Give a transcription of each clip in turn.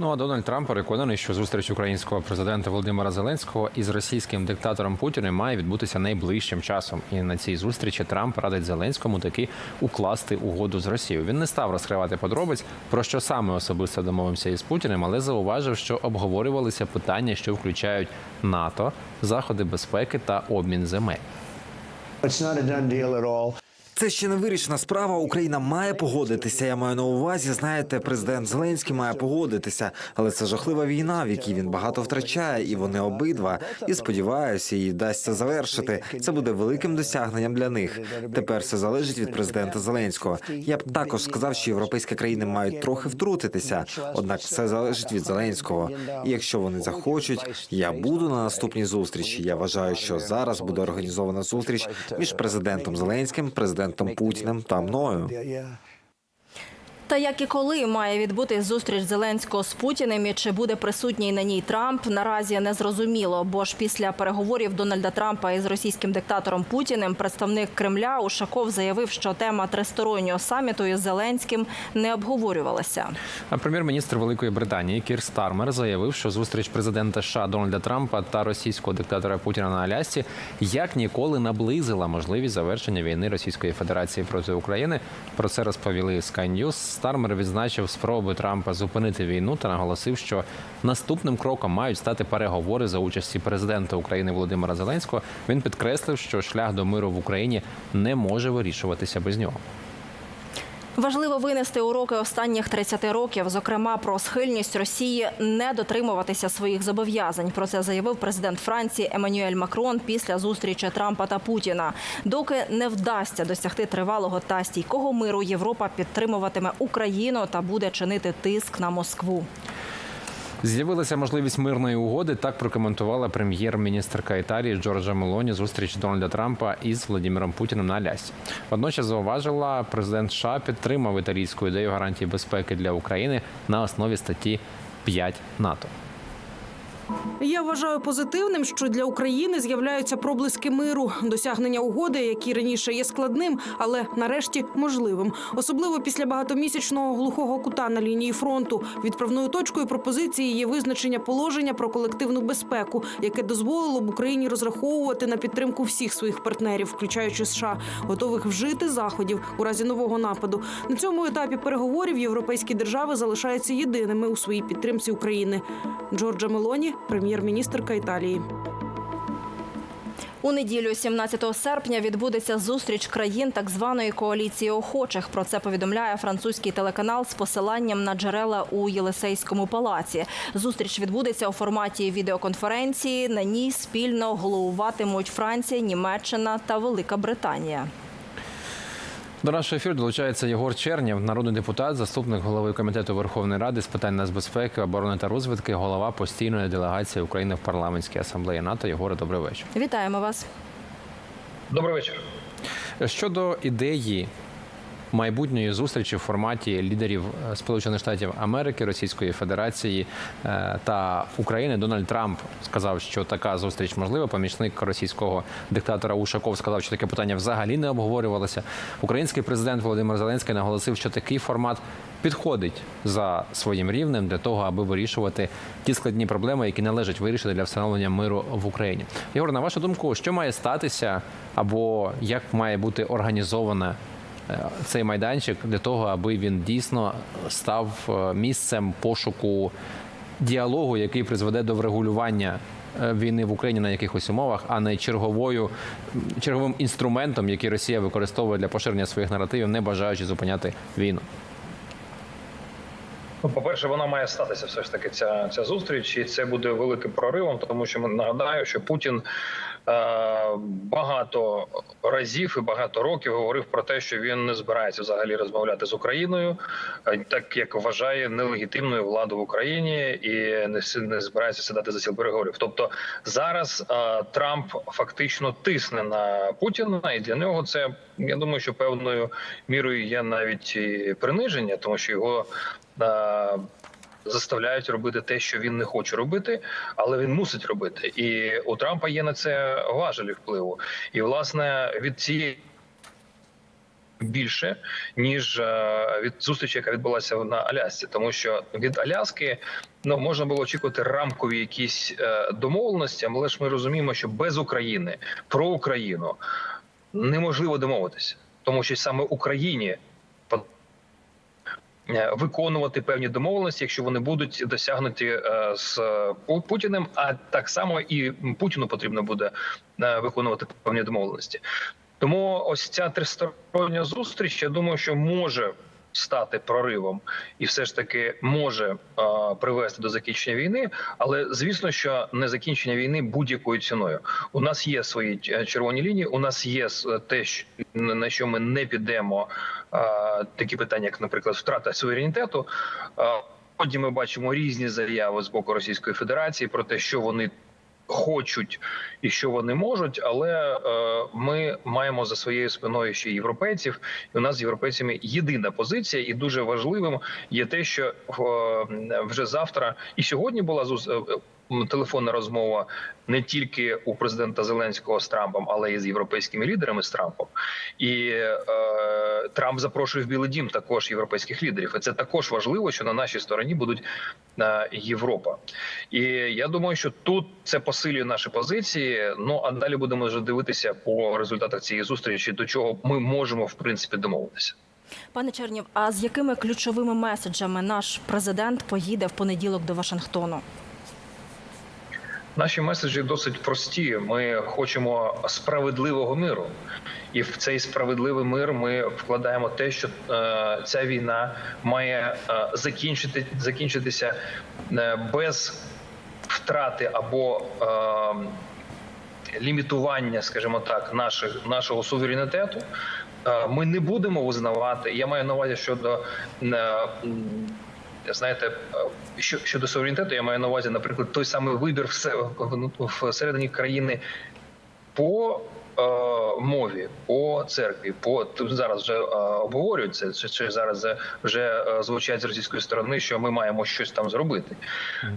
Ну а Дональд Трамп переконаний, що зустріч українського президента Володимира Зеленського із російським диктатором Путіним має відбутися найближчим часом. І на цій зустрічі Трамп радить Зеленському таки укласти угоду з Росією. Він не став розкривати подробиць про що саме особисто домовився із Путіним, але зауважив, що обговорювалися питання, що включають НАТО, заходи безпеки та обмін земель. Це ще не вирішена справа. Україна має погодитися. Я маю на увазі. Знаєте, президент Зеленський має погодитися, але це жахлива війна, в якій він багато втрачає, і вони обидва. І сподіваюся, їй вдасться завершити. Це буде великим досягненням для них. Тепер все залежить від президента Зеленського. Я б також сказав, що європейські країни мають трохи втрутитися. Однак все залежить від Зеленського. І якщо вони захочуть, я буду на наступній зустрічі. Я вважаю, що зараз буде організована зустріч між президентом Зеленським, президентом Путіним та мною. Та як і коли має відбути зустріч Зеленського з Путіним і чи буде присутній на ній Трамп, наразі не зрозуміло. Бо ж після переговорів Дональда Трампа із російським диктатором Путіним представник Кремля Ушаков заявив, що тема тристороннього саміту із Зеленським не обговорювалася. А прем'єр-міністр Великої Британії Кір Стармер заявив, що зустріч президента США Дональда Трампа та російського диктатора Путіна на Алясці як ніколи наблизила можливість завершення війни Російської Федерації проти України. Про це розповіли Sky News. Стармер відзначив спроби Трампа зупинити війну та наголосив, що наступним кроком мають стати переговори за участі президента України Володимира Зеленського. Він підкреслив, що шлях до миру в Україні не може вирішуватися без нього. Важливо винести уроки останніх 30 років, зокрема про схильність Росії не дотримуватися своїх зобов'язань. Про це заявив президент Франції Еммануель Макрон після зустрічі Трампа та Путіна. Доки не вдасться досягти тривалого та стійкого миру, Європа підтримуватиме Україну та буде чинити тиск на Москву. З'явилася можливість мирної угоди. Так прокоментувала прем'єр-міністрка Італії Джорджа Мелоні зустріч Дональда Трампа із Владимиром Путіним на Алясі. Водночас зауважила, президент США підтримав італійську ідею гарантії безпеки для України на основі статті 5 НАТО. Я вважаю позитивним, що для України з'являються проблиски миру, досягнення угоди, які раніше є складним, але нарешті можливим. Особливо після багатомісячного глухого кута на лінії фронту. Відправною точкою пропозиції є визначення положення про колективну безпеку, яке дозволило б Україні розраховувати на підтримку всіх своїх партнерів, включаючи США, готових вжити заходів у разі нового нападу. На цьому етапі переговорів європейські держави залишаються єдиними у своїй підтримці України. Джорджа Мелоні, прем'єр-міністрка Італії. У неділю, 17 серпня, відбудеться зустріч країн так званої коаліції охочих. Про це повідомляє французький телеканал з посиланням на джерела у Єлисейському палаці. Зустріч відбудеться у форматі відеоконференції. На ній спільно головуватимуть Франція, Німеччина та Велика Британія. До нашого ефіру долучається Єгор Чернєв, народний депутат, заступник голови комітету Верховної Ради з питань нацбезпеки, оборони та розвитки, голова постійної делегації України в парламентській асамблеї НАТО. Єгоре, добрий вечір. Вітаємо вас. Добрий вечір. Щодо ідеї майбутньої зустрічі в форматі лідерів е, Сполучених Штатів Америки, Російської Федерації е, та України, Дональд Трамп сказав, що така зустріч можлива. Помічник російського диктатора Ушаков сказав, що таке питання взагалі не обговорювалося. Український президент Володимир Зеленський наголосив, що такий формат підходить за своїм рівнем для того, аби вирішувати ті складні проблеми, які належить вирішити для встановлення миру в Україні. Єгор, на вашу думку, що має статися або як має бути організована цей майданчик для того, аби він дійсно став е, місцем пошуку діалогу, який призведе до врегулювання е, війни в Україні на якихось умовах, а не черговою черговим інструментом, який Росія використовує для поширення своїх наративів, не бажаючи зупиняти війну. Ну, по-перше, вона має статися все ж таки ця, ця зустріч, і це буде великим проривом, тому що ми нагадаю, що Путін е, багато разів і багато років говорив про те, що він не збирається взагалі розмовляти з Україною, е, так як вважає нелегітимною владу в Україні і не, збирається сідати за стіл переговорів. Тобто зараз е, Трамп фактично тисне на Путіна, і для нього це я думаю, що певною мірою є навіть і приниження, тому що його. Заставляють робити те, що він не хоче робити, але він мусить робити. І у Трампа є на це важелі впливу. І власне від цієї більше ніж е, від зустрічі, яка відбулася на Алясці, тому що від Аляски ну можна було очікувати рамкові якісь е, домовленості, але ж ми розуміємо, що без України про Україну неможливо домовитися, тому що саме Україні виконувати певні домовленості, якщо вони будуть досягнуті е, з Путіним. А так само і Путіну потрібно буде е, виконувати певні домовленості. Тому ось ця тристороння зустріч, я думаю, що може стати проривом і все ж таки може е, привести до закінчення війни. Але звісно, що не закінчення війни будь-якою ціною. У нас є свої е, червоні лінії. У нас є те, на що ми не підемо. е, такі питання, як, наприклад, втрата суверенітету. Е, Сьогодні ми бачимо різні заяви з боку Російської Федерації про те, що вони хочуть і що вони можуть, але е, ми маємо за своєю спиною ще європейців, і у нас з європейцями єдина позиція, і дуже важливим є те, що е, вже завтра і сьогодні була телефонна розмова не тільки у президента Зеленського з Трампом, але й з європейськими лідерами з Трампом. І е, Трамп запрошує в Білий Дім також європейських лідерів. І це також важливо, що на нашій стороні будуть е, Європа. І я думаю, що тут це посилює наші позиції. Ну а далі будемо вже дивитися по результатах цієї зустрічі, до чого ми можемо в принципі домовитися. Пане Чернів, а з якими ключовими меседжами наш президент поїде в понеділок до Вашингтону? Наші меседжі досить прості. Ми хочемо справедливого миру, і в цей справедливий мир ми вкладаємо те, що е, ця війна має е, закінчити закінчитися е, без втрати або е, лімітування, скажімо так, наших нашого суверенітету. Е, Ми не будемо визнавати. Я маю на увазі щодо е, знаєте, е, що щодо суверенітету, я маю на увазі, наприклад, той самий вибір всередині країни по е, мові, по церкві, по тут зараз вже е, обговорюється, чи, зараз вже- е, звучать з російської сторони, що ми маємо щось там зробити.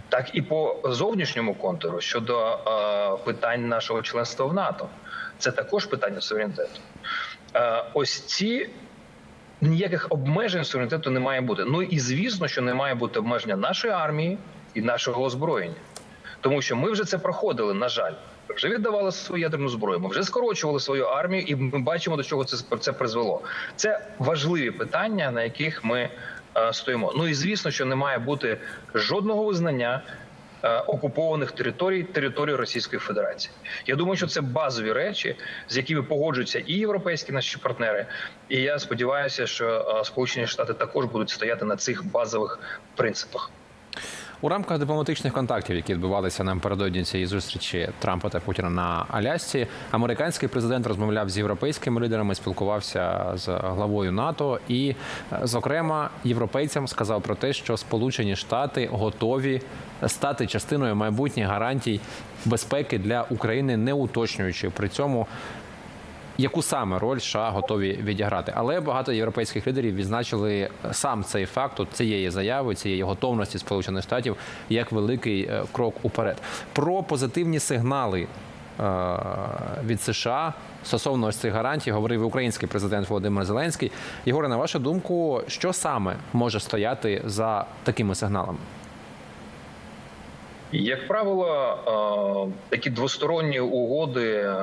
Так і по зовнішньому контуру щодо е, питань нашого членства в НАТО, це також питання суверенітету. Ось ці ніяких обмежень суверенітету не має бути. Ну і звісно, що не має бути обмеження нашої армії і нашого озброєння, тому що ми вже це проходили. На жаль, Ми вже віддавали свою ядерну зброю. Ми вже скорочували свою армію, і ми бачимо до чого це це призвело. Це важливі питання, на яких ми е, стоїмо. Ну і звісно, що не має бути жодного визнання. Е, Окупованих територій території Російської Федерації, я думаю, що це базові речі, з якими погоджуються і європейські наші партнери. І я сподіваюся, що е, Сполучені Штати також будуть стояти на цих базових принципах. У рамках дипломатичних контактів, які відбувалися напередодні цієї зустрічі Трампа та Путіна на Алясці, американський президент розмовляв з європейськими лідерами, спілкувався з главою НАТО і, е, зокрема, європейцям сказав про те, що Сполучені Штати готові стати частиною майбутніх гарантій безпеки для України, не уточнюючи при цьому яку саме роль США готові відіграти. Але багато європейських лідерів відзначили сам цей факт цієї заяви, цієї готовності Сполучених Штатів як великий е, крок уперед. Про позитивні сигнали е, від США стосовно ось цих гарантій говорив український президент Володимир Зеленський. Єгоре, на вашу думку, що саме може стояти за такими сигналами? Як правило, е, такі двосторонні угоди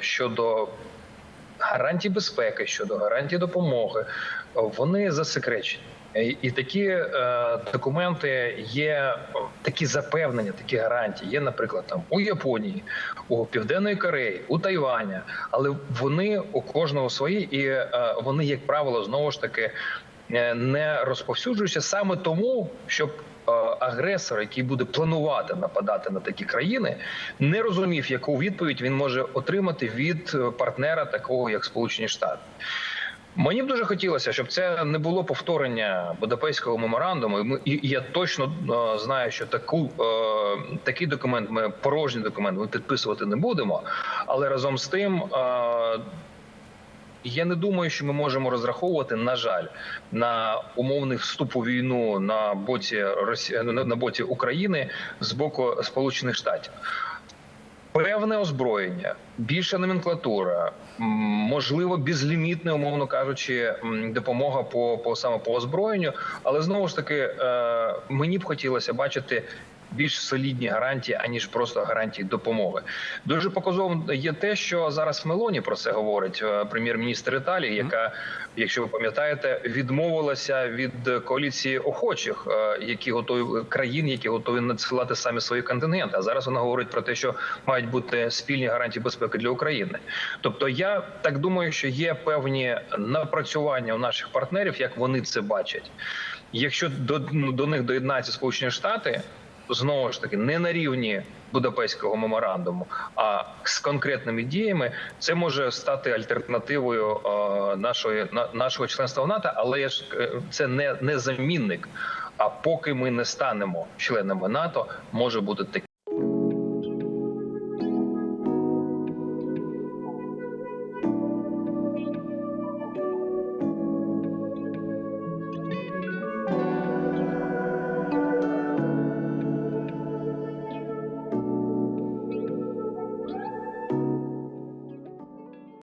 щодо гарантій безпеки, щодо гарантій допомоги, вони засекречені. І такі е, документи є, такі запевнення, такі гарантії є, наприклад, там у Японії, у Південної Кореї, у Тайвані, але вони у кожного свої, і е, вони, як правило, знову ж таки е, не розповсюджуються саме тому, щоб агресор, який буде планувати нападати на такі країни, не розумів, яку відповідь він може отримати від е, партнера, такого як Сполучені Штати. Мені б дуже хотілося, щоб це не було повторення Будапештського меморандуму. І я точно е, знаю, що таку е, такий документ ми порожній документ ми підписувати не будемо. Але разом з тим. Я не думаю, що ми можемо розраховувати, на жаль, на умовний вступ у війну на боці Росії на на боці України з боку Сполучених Штатів. Певне озброєння більша номенклатура, можливо, безлімітна, умовно кажучи, допомога по, по саме по озброєнню. Але знову ж таки, е, мені б хотілося бачити. Більш солідні гарантії, аніж просто гарантії допомоги. Дуже показовим є те, що зараз Мелоні про це говорить е, прем'єр-міністр Італії, яка, якщо ви пам'ятаєте, відмовилася від коаліції охочих, е, які готові країн, які готові надсилати самі свої контингенти. А зараз вона говорить про те, що мають бути спільні гарантії безпеки для України. Тобто, я так думаю, що є певні напрацювання у наших партнерів, як вони це бачать. Якщо до, ну, до них доєднаються Сполучені Штати, знову ж таки не на рівні Будапештського меморандуму, а з конкретними діями, це може стати альтернативою е, нашої на, нашого членства в НАТО, але ж е, це не, не замінник. А поки ми не станемо членами НАТО, може бути таке.